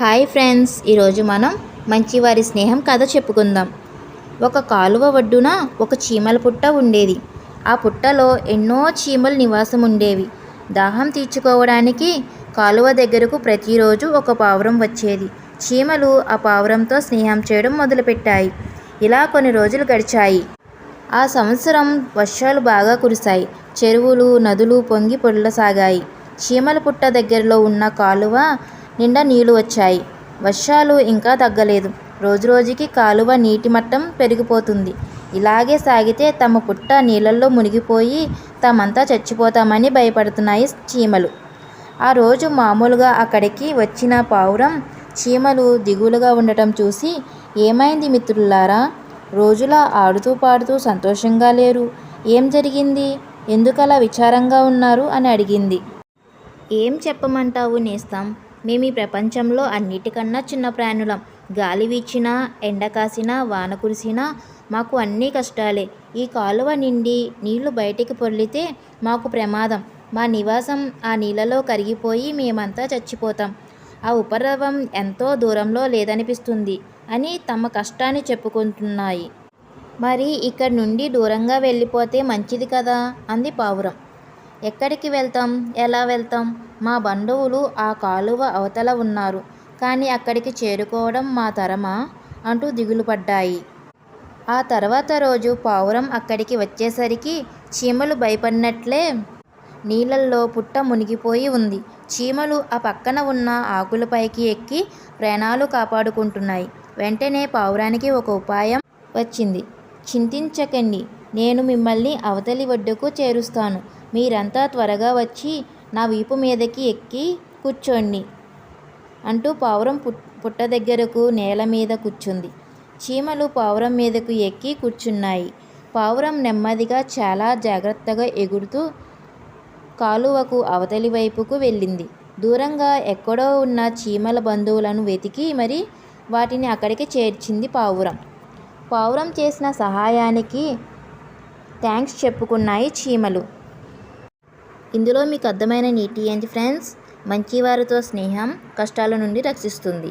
Hi friends ఈరోజు మనం మంచివారి స్నేహం కథ చెప్పుకుందాం. ఒక కాలువ ఒడ్డున ఒక చీమల పుట్ట ఉండేది. ఆ పుట్టలో ఎన్నో చీమలు నివాసం ఉండేవి. దాహం తీర్చుకోవడానికి కాలువ దగ్గరకు ప్రతిరోజు ఒక పావురం వచ్చేది. చీమలు ఆ పావురంతో స్నేహం చేయడం మొదలుపెట్టాయి. ఇలా కొన్ని రోజులు గడిచాయి. ఆ సంవత్సరం వర్షాలు బాగా కురిశాయి. చెరువులు నదులు పొంగి పొడలసాగాయి. చీమల పుట్ట దగ్గరలో ఉన్న కాలువ నిండా నీళ్ళు వచ్చాయి. వర్షాలు ఇంకా తగ్గలేదు. రోజురోజుకి కాలువ నీటి మట్టం పెరిగిపోతుంది. ఇలాగే సాగితే తమ పుట్ట నీళ్ళల్లో మునిగిపోయి తామంతా చచ్చిపోతామని భయపడుతున్నాయి చీమలు. ఆ రోజు మామూలుగా అక్కడికి వచ్చిన పావురం చీమలు దిగులుగా ఉండటం చూసి ఏమైంది మిత్రులారా? రోజులా ఆడుతూ పాడుతూ సంతోషంగా లేరు. ఏం జరిగింది? ఎందుకలా విచారంగా ఉన్నారు? అని అడిగింది. ఏం చెప్పమంటావు నేస్తాం? మేము ఈ ప్రపంచంలో అన్నిటికన్నా చిన్న ప్రాణులం. గాలి వీచినా ఎండ కాసినా వాన కురిసినా మాకు అన్నీ కష్టాలే. ఈ కాలువ నిండి నీళ్ళు బయటికి పొర్లితే మాకు ప్రమాదం. మా నివాసం ఆ నీళ్ళలో కరిగిపోయి మేమంతా చచ్చిపోతాం. ఆ ఉపద్రవం ఎంతో దూరంలో లేదనిపిస్తుంది అని తమ కష్టాన్ని చెప్పుకుంటున్నాయి. మరి ఇక్కడ నుండి దూరంగా వెళ్ళిపోతే మంచిది కదా? అంది పావురం. ఎక్కడికి వెళ్తాం? ఎలా వెళ్తాం? మా బంధువులు ఆ కాలువ అవతల ఉన్నారు. కానీ అక్కడికి చేరుకోవడం మా తరమా? అంటూ దిగులు పడ్డాయి ఆ తర్వాత రోజు పావురం అక్కడికి వచ్చేసరికి చీమలు భయపడినట్లే నీళ్ళల్లో పుట్ట మునిగిపోయి ఉంది. చీమలు ఆ పక్కన ఉన్న ఆకులపైకి ఎక్కి ప్రాణాలు కాపాడుకుంటున్నాయి. వెంటనే పావురానికి ఒక ఉపాయం వచ్చింది. చింతించకండి. నేను మిమ్మల్ని అవతలి ఒడ్డుకు చేరుస్తాను. మీరంతా త్వరగా వచ్చి నా వీపు మీదకి ఎక్కి కూర్చోండి అంటూ పావురం పుట్ పుట్ట దగ్గరకు నేల మీద కూర్చుంది. చీమలు పావురం మీదకు ఎక్కి కూర్చున్నాయి. పావురం నెమ్మదిగా చాలా జాగ్రత్తగా ఎగురుతూ కాలువకు అవతలి వైపుకు వెళ్ళింది. దూరంగా ఎక్కడో ఉన్న చీమల బంధువులను వెతికి మరి వాటిని అక్కడికి చేర్చింది పావురం. పావురం చేసిన సహాయానికి థ్యాంక్స్ చెప్పుకున్నాయి చీమలు. ఇందులో మీకు అర్థమైన నీటి ఏంటి ఫ్రెండ్స్? మంచివారితో స్నేహం కష్టాల నుండి రక్షిస్తుంది.